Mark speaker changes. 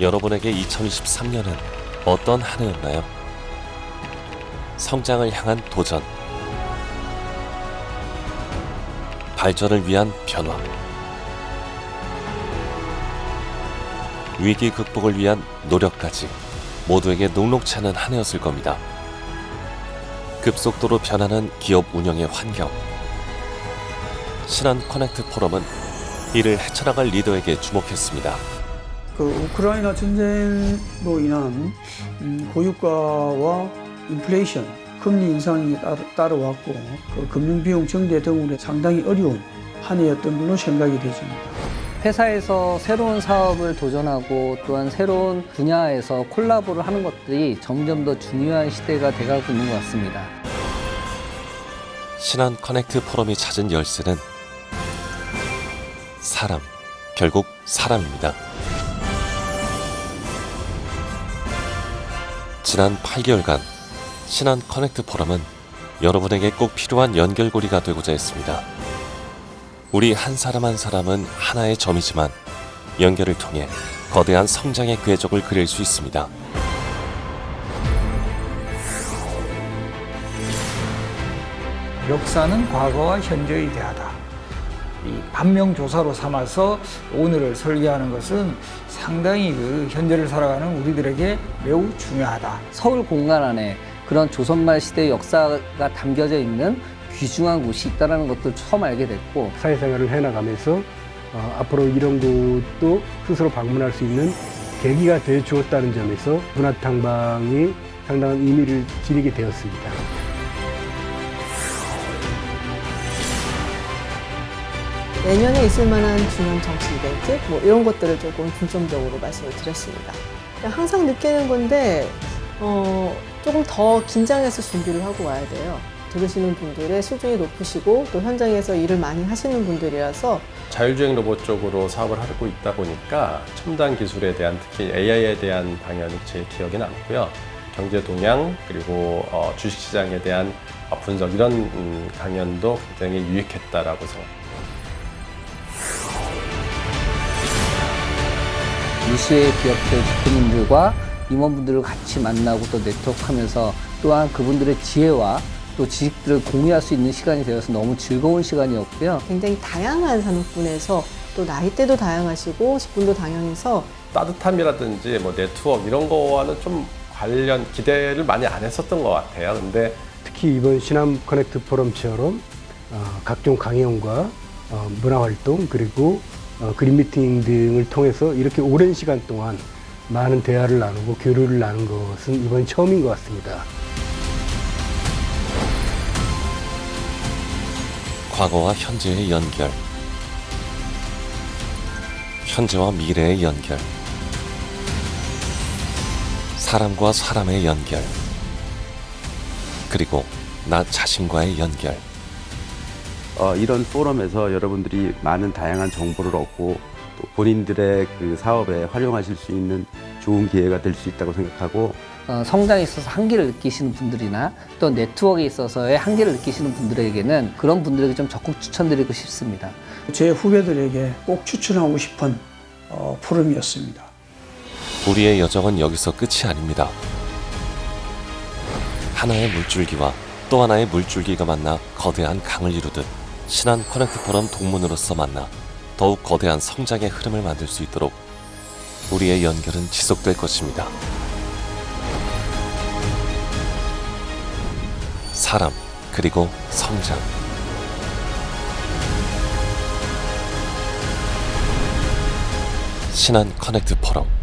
Speaker 1: 여러분에게 2023년은 어떤 한 해였나요? 성장을 향한 도전, 발전을 위한 변화, 위기 극복을 위한 노력까지 모두에게 녹록치 않은 한 해였을 겁니다. 급속도로 변하는 기업 운영의 환경. 신한 커넥트 포럼은 이를 헤쳐나갈 리더에게 주목했습니다.
Speaker 2: 그 우크라이나 전쟁으로 인한 음, 고유가와 인플레이션, 금리 인상이 따, 따라왔고 그 금융비용 증대 등으로 상당히 어려운 한 해였던 걸로 생각이 되집니다.
Speaker 3: 회사에서 새로운 사업을 도전하고 또한 새로운 분야에서 콜라보를 하는 것들이 점점 더 중요한 시대가 돼가고 있는 것 같습니다.
Speaker 1: 신한 커넥트 포럼이 찾은 열쇠는 사람, 결국 사람입니다. 지난 8개월간 신한 커넥트 포럼은 여러분에게 꼭 필요한 연결고리가 되고자 했습니다. 우리 한 사람 한 사람은 하나의 점이지만 연결을 통해 거대한 성장의 궤적을 그릴 수 있습니다.
Speaker 4: 역사는 과거와 현재에 대하다. 이 반명 조사로 삼아서 오늘을 설계하는 것은 상당히 그 현재를 살아가는 우리들에게 매우 중요하다.
Speaker 3: 서울 공간 안에 그런 조선말 시대의 역사가 담겨져 있는 귀중한 곳이 있다는 것도 처음 알게 됐고
Speaker 5: 사회생활을 해나가면서 어, 앞으로 이런 곳도 스스로 방문할 수 있는 계기가 되어 주었다는 점에서 문화탕방이 상당한 의미를 지니게 되었습니다.
Speaker 6: 내년에 있을 만한 중요한 정치 이벤트 뭐 이런 것들을 조금 중점적으로 말씀을 드렸습니다. 항상 느끼는 건데 어, 조금 더 긴장해서 준비를 하고 와야 돼요. 들으시는 분들의 수준이 높으시고 또 현장에서 일을 많이 하시는 분들이라서
Speaker 7: 자율주행 로봇 쪽으로 사업을 하고 있다 보니까 첨단 기술에 대한 특히 AI에 대한 방향이 제 기억에 남고요. 경제 동향 그리고 어, 주식시장에 대한 어, 분석 이런 음, 강연도 굉장히 유익했다라고 생각합니다.
Speaker 3: 유수의 기업들 대표님들과 임원분들을 같이 만나고 또 네트워크하면서 또한 그분들의 지혜와 또 지식들을 공유할 수 있는 시간이 되어서 너무 즐거운 시간이었고요.
Speaker 6: 굉장히 다양한 산업군에서 또 나이대도 다양하시고 직군도 다양해서
Speaker 7: 따뜻함이라든지 뭐 네트워크 이런 거와는 좀 관련 기대를 많이 안 했었던 것 같아요. 근데
Speaker 5: 특히 이번 신암 커넥트 포럼처럼 어, 각종 강연과 어, 문화활동 그리고 어, 그림 미팅 등을 통해서 이렇게 오랜 시간 동안 많은 대화를 나누고 교류를 나눈 것은 이번 처음인 것 같습니다.
Speaker 1: 과거와 현재의 연결, 현재와 미래의 연결, 사람과 사람의 연결, 그리고 나 자신과의 연결.
Speaker 8: 어, 이런 포럼에서 여러분들이 많은 다양한 정보를 얻고 또 본인들의 그 사업에 활용하실 수 있는 좋은 기회가 될 수 있다고 생각하고
Speaker 3: 어, 성장에 있어서 한계를 느끼시는 분들이나 또 네트워크에 있어서의 한계를 느끼시는 분들에게는 그런 분들에게 좀 적극 추천드리고 싶습니다.
Speaker 2: 제 후배들에게 꼭 추천하고 싶은 어, 포럼이었습니다.
Speaker 1: 우리의 여정은 여기서 끝이 아닙니다. 하나의 물줄기와 또 하나의 물줄기가 만나 거대한 강을 이루듯 신한 커넥트 포럼 동문으로서 만나 더욱 거대한 성장의 흐름을 만들 수 있도록 우리의 연결은 지속될 것입니다. 사람 그리고 성장 신한 커넥트 포럼